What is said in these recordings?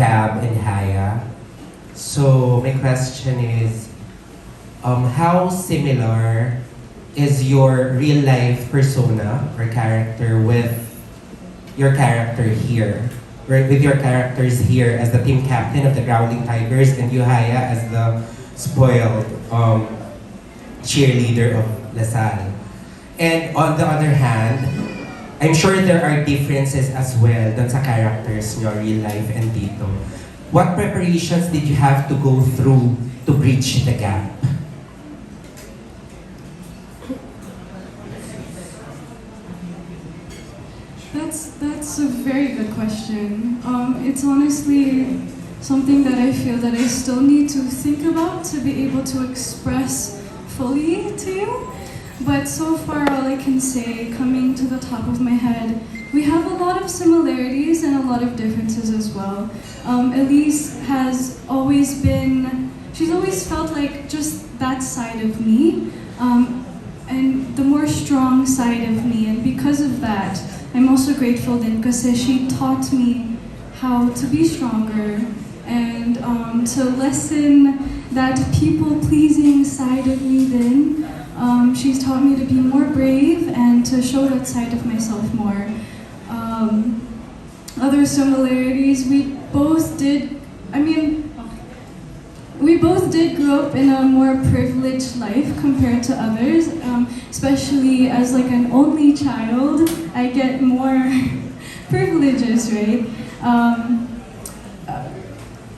Gab and Haya. So my question is, um, how similar is your real life persona or character with your character here? Right, with your characters here as the team captain of the Growling Tigers and you Haya as the spoiled um, cheerleader of LaSalle. And on the other hand, I'm sure there are differences as well dun sa characters nyo, real life and dito. What preparations did you have to go through to bridge the gap? That's that's a very good question. Um, it's honestly something that I feel that I still need to think about to be able to express fully to you. But so far, all I can say, coming to the top of my head, we have a lot of similarities and a lot of differences as well. Um, Elise has always been, she's always felt like just that side of me, um, and the more strong side of me. And because of that, I'm also grateful then because she taught me how to be stronger and um, to lessen that people pleasing side of me then. Um, she's taught me to be more brave and to show that side of myself more. Um, other similarities, we both did, I mean, we both did grow up in a more privileged life compared to others, um, especially as like an only child, I get more privileges, right? Um, uh,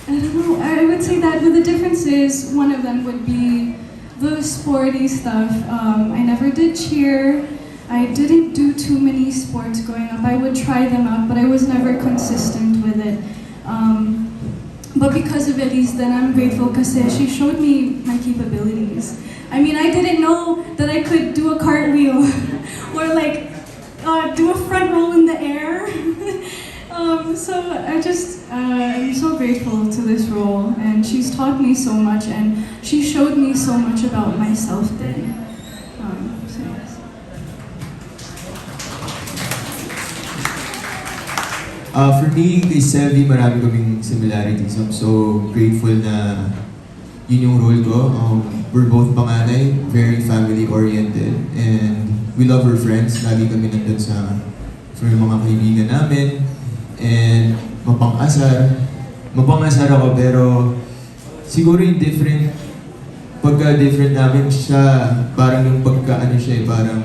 I don't know, I would say that, but the difference is one of them would be the sporty stuff. Um, I never did cheer. I didn't do too many sports growing up. I would try them out, but I was never consistent with it. Um, but because of Elise, then I'm grateful because she showed me my capabilities. I mean, I didn't know that I could do a cartwheel or like uh, do a front roll in the air. um, so I just, uh, I'm so grateful to this role, and she's taught me so much, and she showed me so much about myself then. Um. Uh, for me, kay Selvi, marami kaming similarities. I'm so grateful na yun yung role ko. Um, we're both panganay, very family-oriented, and we love our friends. Lagi kami nandun sa for mga kaibigan namin. And mapang-asar. Mapang-asar ako, pero siguro yung different, pagka-different namin siya, parang yung pagka-ano siya, eh, parang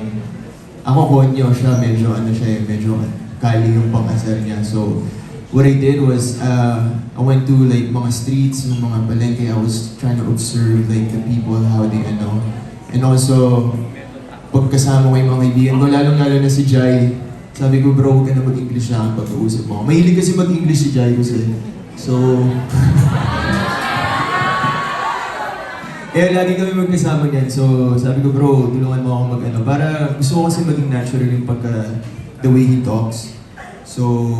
ako konyo siya, medyo ano siya, eh, medyo kali yung pang-asar niya. So, what I did was, uh, I went to like mga streets, mga palengke, I was trying to observe like the people, how they ano. And also, pagkasama ko yung mga kaibigan ko, lalong-lalo na si Jai, sabi ko, bro, huwag na mag-English na pag-uusap mo. Mahilig kasi mag-English si Jai kasi. So, Kaya lagi kami magkasama niyan. So, sabi ko, bro, tulungan mo ako mag-ano. Para gusto ko kasi maging natural yung pagka, the way he talks. So,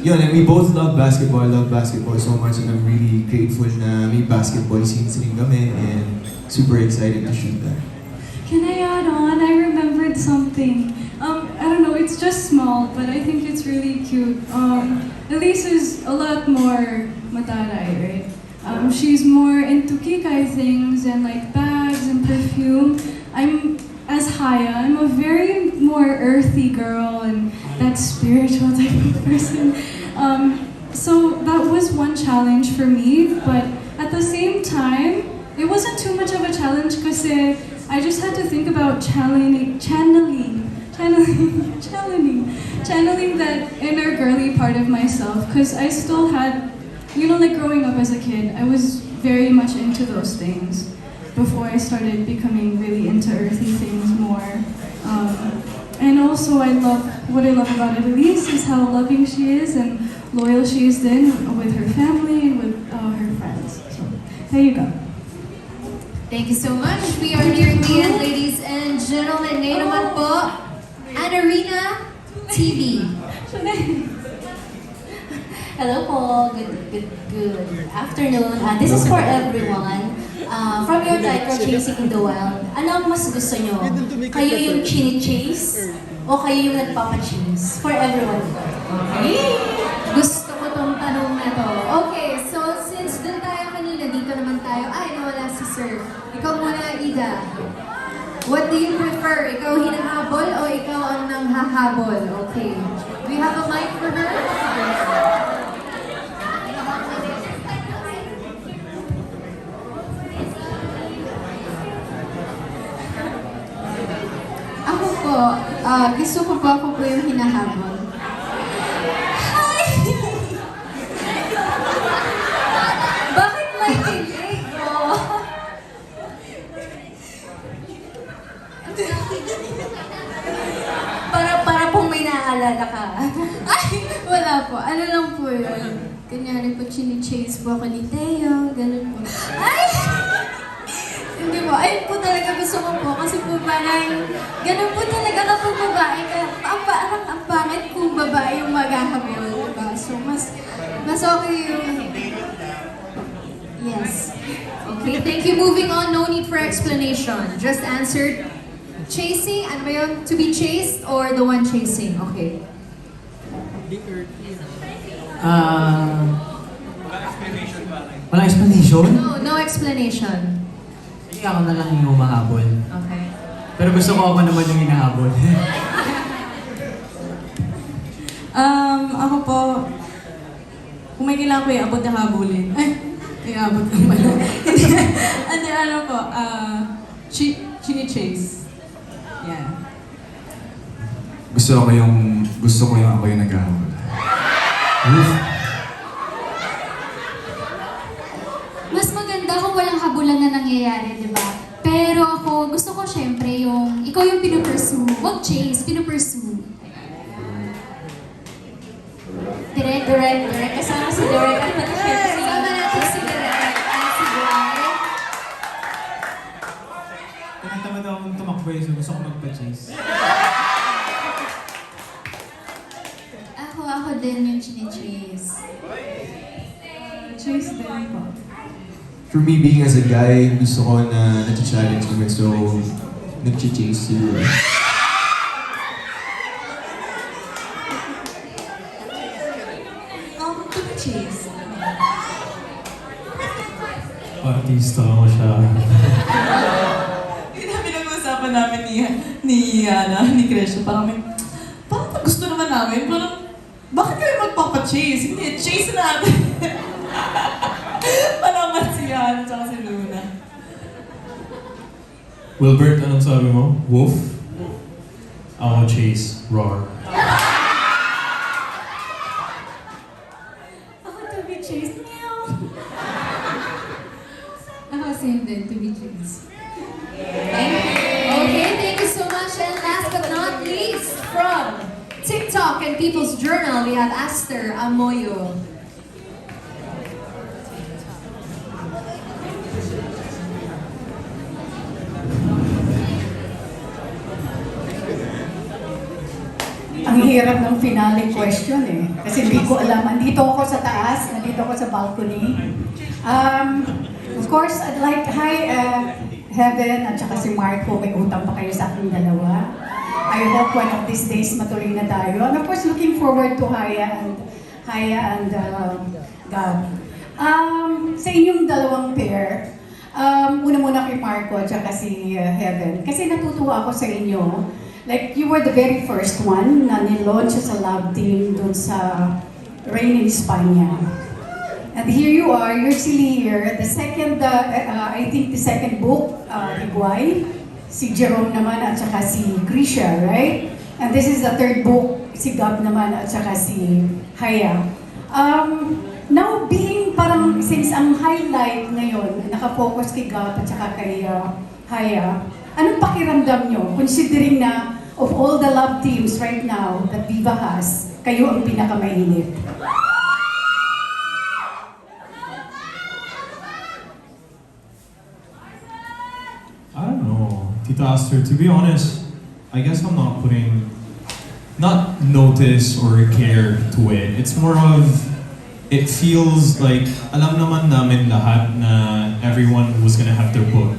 yun, and we both love basketball, love basketball so much, and I'm really grateful na may basketball scenes rin kami, and super excited to shoot that. Can I add on? I remembered something. I don't know, it's just small, but I think it's really cute. Um, Elise is a lot more mataray, right? Um, she's more into kikay things and like bags and perfume. I'm as Haya, I'm a very more earthy girl and that spiritual type of person. Um, so that was one challenge for me, but at the same time, it wasn't too much of a challenge because I just had to think about channeling, channeling, channeling, channeling, channeling that inner girly part of myself because I still had, you know, like growing up as a kid, I was very much into those things before I started becoming really into earthy things more. Um, and also, I love what I love about Elise is how loving she is and loyal she is then with her family and with uh, her friends. So there you go. Thank you so much. We are nearing the end, ladies and gentlemen. Naman po, Anarena TV. Hello po. Good, good, good afternoon. Uh, this is for everyone. Uh, from your title, Chasing in the Wild, ano ang mas gusto nyo? Kayo yung chini-chase o kayo yung nagpapachase? For everyone. Okay? Gusto ko tong tanong na to. Okay, so since dun tayo kanina, dito naman tayo. Ay, nawala si Sir. Ikaw muna, Ida. What do you prefer? Ikaw hinahabol o ikaw ang nanghahabol? Okay. Do you have a mic for her? Ako po, ah, gusto ko po ako po yung hinahabol. May naaalala ka. Ay, wala po. Ano lang po yun. Kanyari po, chini-chase po ako ni Teo, ganun po. Ay! Hindi po, ayun po talaga gusto ko po. Kasi po parang, ganun po talaga kapag babae. Kaya ang parang ang pangit kung babae yung maghahabol, diba? So, mas, mas okay yung... Yes. Okay, thank you. Moving on, no need for explanation. Just answered. Chasing, ano ba yun? To be chased or the one chasing? Okay. Ah... Walang explanation? No, no explanation. Sige, ako na lang yung humahabol. Okay. Pero gusto ko ako naman yung hinahabol. Um, ako po, kung may kailangan ko iabot na habulin. Ay, iabot ko pala. ano, ano po, ah, chi chini-chase. Yan. Gusto ko yung, gusto ko yung ako yung naghahabol. Mas maganda kung walang habulan na nangyayari, di ba? Pero ako, gusto ko syempre yung, ikaw yung pinupursue. Huwag chase, pinupursue. Direct, direct, direct. Kasama si Direct si... Kasama natin si Direct at si Dwight. Tinatamad akong tumakbo eh, so gusto ko magpa-chase. Din yung chine-chase. Chase din po. For me, being as a guy, gusto ko na nati-challenge naman. So, nag-chase siguro. Um, to be chase. Artista ako siya. Yun ang pinag-uusapan namin ni, ni, ano, ni Krisha. Parang may, parang gusto naman namin, parang, magpapa-chase? Hindi, chase natin. Panaman si Yana tsaka si Luna. Wilbert, anong sabi mo? Wolf? Ako Chase, Roar. Hirap ng finale question eh. Kasi hindi ko alam. Andito ako sa taas, nandito ako sa balcony. Um, of course, I'd like, hi, uh, Heaven at saka si Marco, may utang pa kayo sa aking dalawa. I hope one of these days matuloy na tayo. And of course, looking forward to Haya and Haya and uh, Gab. Um, sa inyong dalawang pair, um, una muna kay Marco at saka si uh, Heaven. Kasi natutuwa ako sa inyo. Like, you were the very first one na nilaunch sa love team dun sa Rain in España. And here you are, you're still here. The second, uh, uh, I think the second book, uh, Higuay, si Jerome naman at saka si Grisha, right? And this is the third book, si Gab naman at saka si Haya. Um, now, being parang, since ang highlight ngayon, nakafocus kay Gab at saka kay uh, Haya, anong pakiramdam nyo, considering na of all the love teams right now that Viva has, kayo ang pinakamainit? I don't know. Tita Aster, to be honest, I guess I'm not putting, not notice or care to it. It's more of, it feels like, alam naman namin lahat na everyone was gonna have their book.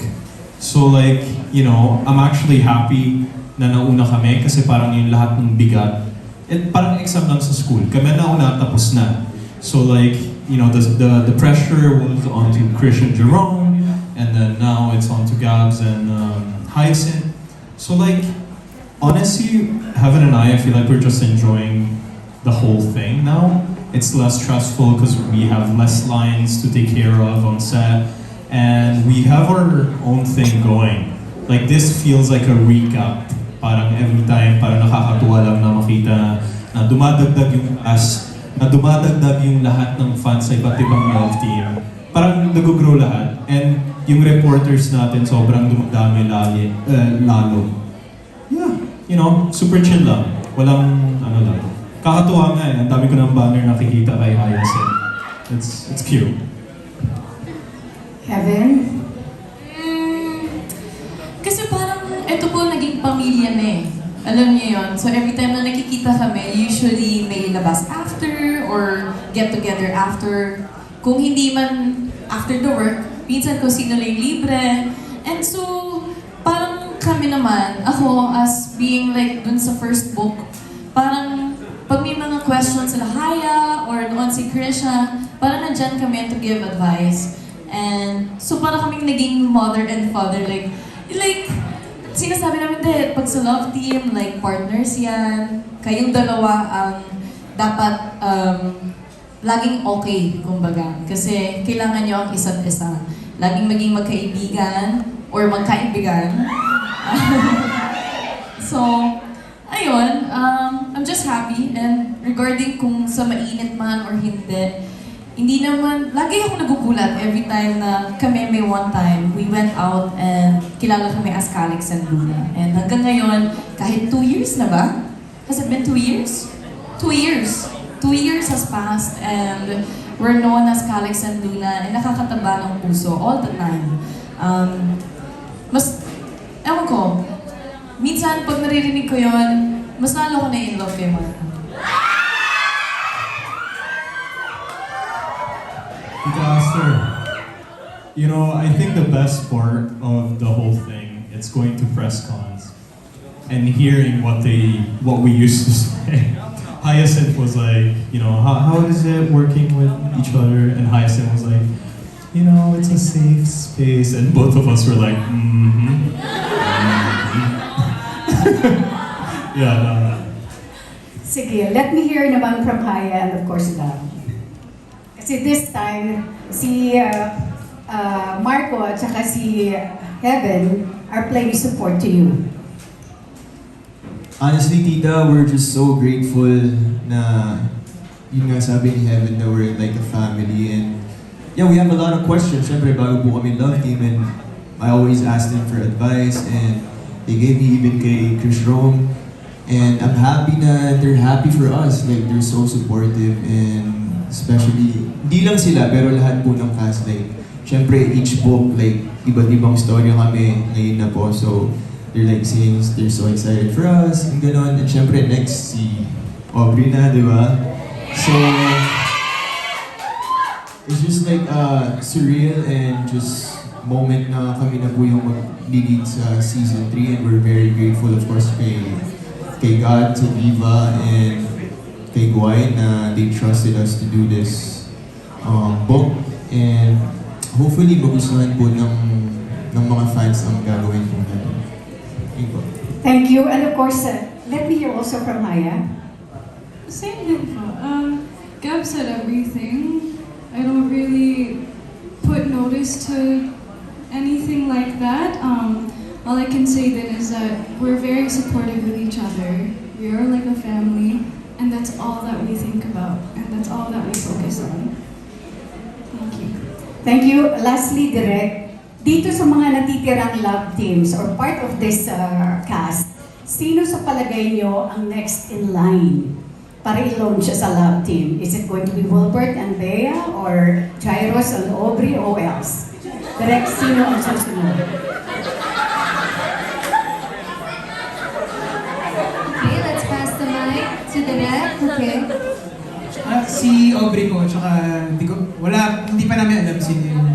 So like, you know, I'm actually happy na nauna kami kasi parang yung lahat ng bigat. It, parang exam lang sa school. Kami nauna tapos na. So like, you know, the, the, the pressure was onto Christian Jerome, and then now it's onto Gabs and um, Hyacinth. So like, honestly, Heaven and I, I feel like we're just enjoying the whole thing now. It's less stressful because we have less lines to take care of on set, and we have our own thing going. Like this feels like a recap. Parang every time, parang nakakatuwa lang na makita na dumadagdag yung cast, na dumadagdag yung lahat ng fans sa iba't ibang love team. Parang nag-grow lahat. And yung reporters natin sobrang dumadami lali, eh, lalo. Yeah, you know, super chill lang. Walang, ano lang. Kakatuwa nga eh. Ang dami ko ng banner nakikita kay Hyacinth. It's, it's cute. Heaven? Mm, kasi parang ito po naging pamilya na eh. Alam niyo yun. So every time na nakikita kami, usually may labas after or get together after. Kung hindi man after the work, minsan kung sino lang libre. And so, parang kami naman, ako as being like dun sa first book, parang pag may mga questions sila Haya or noon si Krisha, parang nandyan kami to give advice. And so parang kaming naging mother and father, like, like, sinasabi namin din, pag sa love team, like partners yan, kayong dalawa ang dapat um, laging okay, kumbaga. Kasi kailangan nyo ang isa't isa. Laging maging magkaibigan or magkaibigan. so, ayun, um, I'm just happy. And regarding kung sa mainit man or hindi, hindi naman, lagi ako nagugulat every time na kami may one time, we went out and kilala kami as Calix and Luna. And hanggang ngayon, kahit two years na ba? Has it been two years? Two years. Two years has passed and we're known as Calix and Luna and nakakataba ng puso all the time. Um, mas, ewan ko, minsan pag naririnig ko yon, mas lalo ko na in love kay Aster, you know, I think the best part of the whole thing it's going to press cons and hearing what they what we used to say. Hyacinth was like, you know, how, how is it working with each other? And Hyacinth was like, you know, it's a safe space. And both of us were like, mm-hmm. mm-hmm." yeah, no, no. Sige, let me hear naman from Haya and of course Gab. Kasi this time, si uh, uh, Marco at saka si Heaven are playing support to you. Honestly, tita, we're just so grateful na yun nga sabi ni Heaven na we're like a family and yeah, we have a lot of questions. Siyempre, bago po kami love team and I always ask them for advice and they gave me even kay Chris Rome and I'm happy na they're happy for us. Like, they're so supportive and especially, di lang sila, pero lahat po ng cast, like, Siyempre, each book, like, iba't ibang story kami ngayon na po. So, they're like saying they're so excited for us, and gano'n. And syempre, next si Aubrey na, di ba? So, it's just like uh, surreal and just moment na kami na po yung mag-lead sa season 3 and we're very grateful of course kay kay God, to Viva, and kay Guay na they trusted us to do this um, book and hopefully magustuhan po ng ng mga fans ang gagawin po natin. Thank you. Thank you. And of course, uh, let me hear also from Maya. Same thing po. Um, Gab said everything. I don't really put notice to anything like that. Um, all I can say then is that we're very supportive with each other. We are like a family, and that's all that we think about, and that's all that we focus on. Thank you. Thank you. Lastly, Direk, dito sa mga natitirang love teams or part of this uh, cast, sino sa palagay nyo ang next in line para i-launch siya sa love team? Is it going to be Wilbert and Bea or Jairus and Aubrey or else? Direk, sino ang susunod? Okay. Ah, si Aubrey po, tsaka hindi ko, wala, hindi pa namin alam sino yung...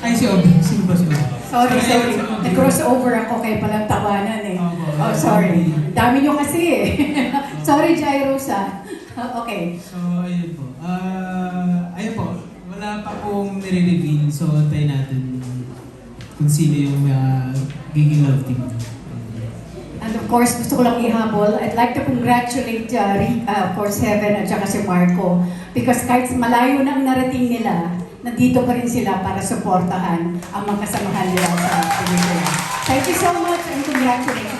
Ay, si Aubrey. Sino ba si Aubrey? Sorry, sorry. Nag-crossover ako kay palang tawanan eh. Oh, sorry. Dami nyo kasi eh. sorry, Jairus ah. okay. So, ayun po. Ah, ayun po. Wala pa pong nire-reveal. So, tayo natin kung sino yung uh, giging love team. And of course, gusto ko lang ihabol. I'd like to congratulate, uh, uh, of course, Heaven at saka si Marco. Because kahit malayo na ang narating nila, nandito pa rin sila para suportahan ang mga kasamahan nila sa pelikula. Thank you so much and congratulations.